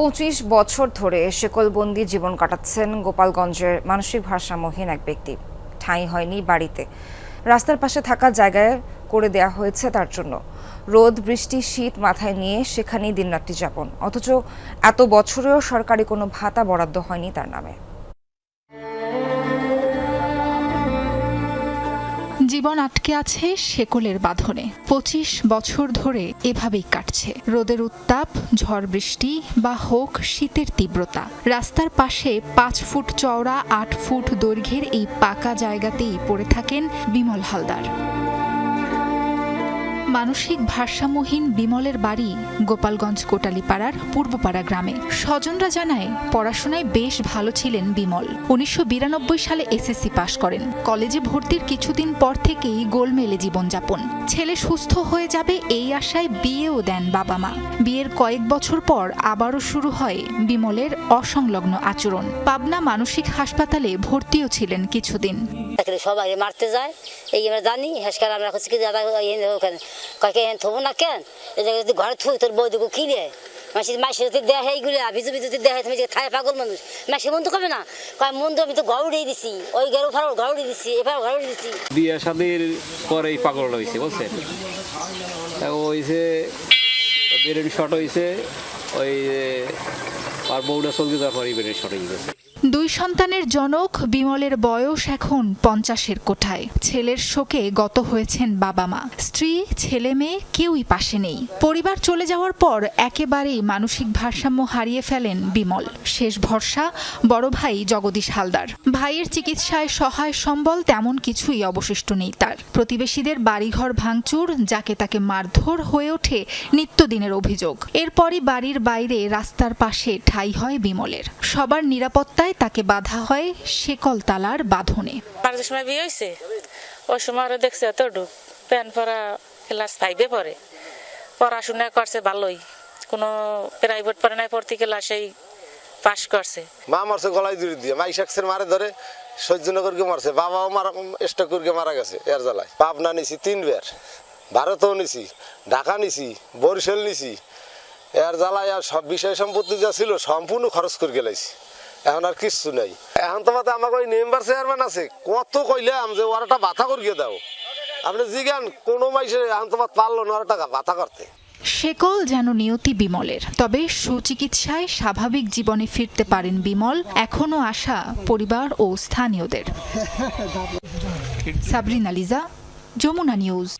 পঁচিশ বছর ধরে শেকলবন্দি জীবন কাটাচ্ছেন গোপালগঞ্জের মানসিক ভারসাম্যহীন এক ব্যক্তি। ঠাঁই হয়নি বাড়িতে। রাস্তার পাশে থাকা জায়গায় করে দেয়া হয়েছে তার জন্য। রোদ, বৃষ্টি, শীত মাথায় নিয়ে সেখানেই দিনরাত্রি যাপন। অথচ এত বছরেও সরকারি কোনো ভাতা বরাদ্দ হয়নি তার নামে। জীবন আটকে আছে শেকলের বাঁধনে। পঁচিশ বছর ধরে এভাবেই কাটছে। রোদের উত্তাপ, ঝড় বৃষ্টি বা হোক শীতের তীব্রতা। রাস্তার পাশে পাঁচ ফুট চওড়া, আট ফুট দৈর্ঘ্যের এই পাকা জায়গাতেই পড়ে থাকেন বিমল হালদার। মানসিক ভারসাম্যহীন বিমলের বাড়ি গোপালগঞ্জ কোটালীপাড়ার পূর্বপাড়া গ্রামে। স্বজনরা জানায়, পড়াশোনায় বেশ ভালো ছিলেন বিমল। উনিশশো বিরানব্বই সালে এসএসসি পাশ করেন। কলেজে ভর্তির কিছুদিন পর থেকেই গোলমেলে জীবনযাপন। ছেলে সুস্থ হয়ে যাবে এই আশায় বিয়েও দেন বাবা মা। বিয়ের কয়েক বছর পর আবারও শুরু হয় বিমলের অসংলগ্ন আচরণ। পাবনা মানসিক হাসপাতালে ভর্তিও ছিলেন কিছুদিন। সবাই মারতে যায়, এই আমরা জানি হেসকার আমরা হচ্ছে কি দাদা ওখানে কয়েকে এখানে থবো না কেন? যদি ঘরে থুই, তোর বৌদিকে কি রে? মাসি যদি দেয় এইগুলো ভিজু ভিজু যদি দেয় তুমি যে খায় পাগল মানুষ, মাসি মন তো করবে না? কয় মন আমি তো ঘর দিছি। ওই গেরো ফারো উড়িয়ে দিছি এবার ঘর দিছি। বিয়ে শাদির পরেই পাগল হয়েছে বুঝছেন? তা ও হয়েছে ব্রেন শর্ট হয়েছে ওই আর বউটা চলতে যাওয়ার পরই ব্রেন শর্ট হয়ে গেছে দুই সন্তানের জনক বিমলের বয়স এখন পঞ্চাশের কোঠায়। ছেলের শোকে গত হয়েছেন বাবা মা। স্ত্রী, ছেলে মেয়ে কেউই পাশে নেই। পরিবার চলে যাওয়ার পর একেবারেই মানসিক ভারসাম্য হারিয়ে ফেলেন বিমল। শেষ ভরসা বড় ভাই জগদীশ হালদার। ভাইয়ের চিকিৎসায় সহায় সম্বল তেমন কিছুই অবশিষ্ট নেই তার। প্রতিবেশীদের বাড়িঘর ভাঙচুর, যাকে তাকে মারধর হয়ে ওঠে নিত্যদিনের অভিযোগ। এরপরই বাড়ির বাইরে রাস্তার পাশে ঠাই হয় বিমলের। সবার নিরাপত্তায় তাকে বাধা হয় শেকল তালার বাঁধনে। সময় বিয়ে হয়েছে ওই সময় আরও দেখছে তো ডুব। প্যান পরা ক্লাস ফাইভে পড়ে। পড়াশোনা করছে ভালোই। কোনো প্রাইভেট পড়ে নাই পড়তে ক্লাসেই পাশ করছে। মা মারছে গলায় দড়ি দিয়ে। মাই শাকসের মারে ধরে সহ্যনগরকে মারছে। বাবাও মারা স্টক করে মারা গেছে এর জ্বালায়। পাবনা নিছি তিনবার ভারতও নিছি ঢাকা নিছি বরিশাল নিছি। এর জ্বালায় আর সব বিষয় সম্পত্তি যা ছিল সম্পূর্ণ খরচ করে গেলাইছি। এখন আর কিচ্ছু নাই। এখন তো মাত্র আমাকে ওই মেম্বার চেয়ারম্যান আছে। কত কইলাম যে ওরা বাথা করিয়ে দাও। আপনি জিজ্ঞান কোনো মাইসে এখন তোমার পারল না ওরা টাকা বাধা করতে। শেকল যেন নিয়তি বিমলের, তবে সুচিকিৎসায় স্বাভাবিক জীবনে ফিরতে পারেন বিমল এখনও আশা পরিবার ও স্থানীয়দের। সাবরিনা লিজা, যমুনা নিউজ।